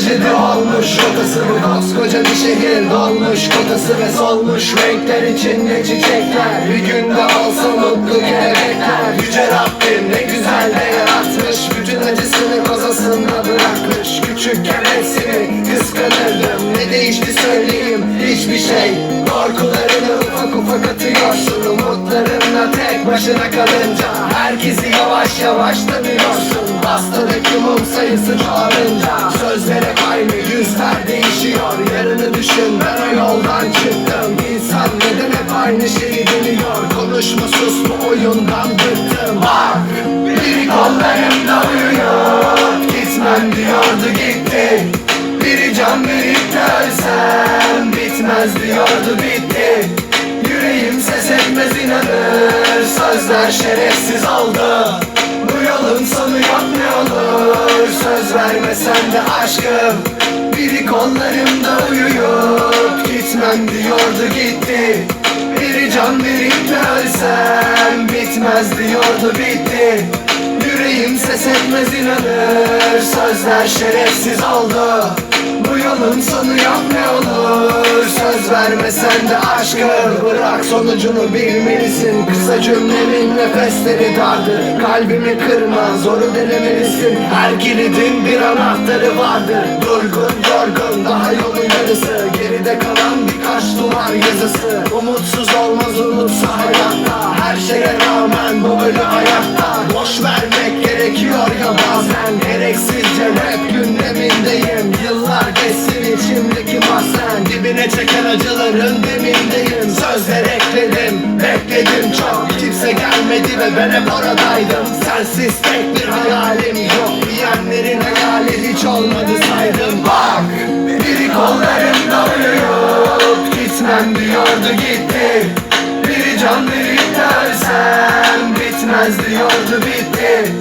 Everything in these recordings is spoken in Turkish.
trajedi olmuş Rotası bu koskoca bir şehir dolmuş Kotası ve solmuş. Renkler içinde çiçekler Bir günde olsa mutlu kelebekler Yüce Rabbim ne güzel de yaratmış Bütün acısını kozasında bırakmış. Küçükken hepsini kıskanırdım Ne değişti söyleyeyim hiçbir şey. Korkularını ufak ufak atıyorsun Umutlarınla tek başına kalınca Herkesi yavaş yavaş tanıyorsun. Pastadaki mum sayısı çoğalınca aynı şeyi deniyor Konuşma sus bu oyundan bıktım. Bak biri kollarımda uyuyor Gitmem diyordu gitti. Biri can verip de ölsem Bitmez diyordu bitti. Yüreğim ses etmez inanır. Sözler şerefsiz oldu. Bu yolun sonu yok ne olur? Söz vermesen de aşkım. Biri kollarımda uyuyup Gitmem diyordu gitti can verip de ölsem Bitmez diyordu bitti. Yüreğim ses etmez inanır Sözler şerefsiz oldu. Bu yolun sonu yok ne olur Söz vermesen de aşkım. Bırak sonucunu bilmelisin Kısa cümlemin nefesleri dardır. Kalbimi kırma zoru denemelisin. Her kilidin bir anahtarı vardır. Durgun yorgun daha yolun yarısı. Geride kalan birkaç duvar yazısı Umutsuz olmaz unutsa hayatta Her şeye rağmen bu ölü hayatta. Boş vermek gerekiyor ya bazen. Gereksizce rap gündemindeyim. Yıllar geçsin içimdeki mahzen Dibine çeken acıların demindeyim. Sözler ekledim, bekledim çok. Kimse gelmedi ve ben hep oradaydım. Sensiz tek bir hayalim yok. Diyenlerin hayali hiç olmadı saydım Diyordu gitti. Biri can verip de ölsem Bitmez diyordu bitti.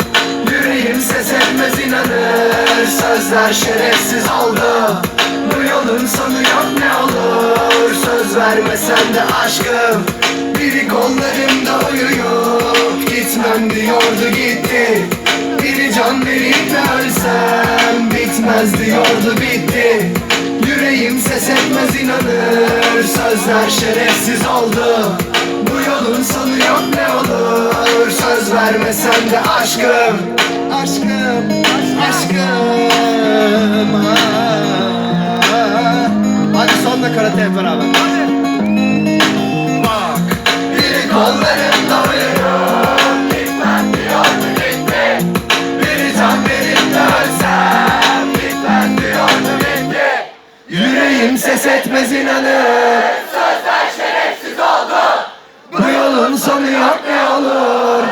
Yüreğim ses etmez inanır Sözler şerefsiz oldu. Bu yolun sonu yok ne olur Söz vermesen de aşkım. Biri kollarımda uyuyup Gitmem diyordu gitti. Biri can verip de Bitmez diyordu bitti. Yüreğim ses inanır Sözler şerefsiz oldu. Bu yolun sonu yok ne olur. Söz vermesen de aşkım Aşkım, aşkım. Ah. Hadi son nakaratı hep beraber etmez inanır Sözler şerefsiz oldu Bu yolun sonu yok ne olur.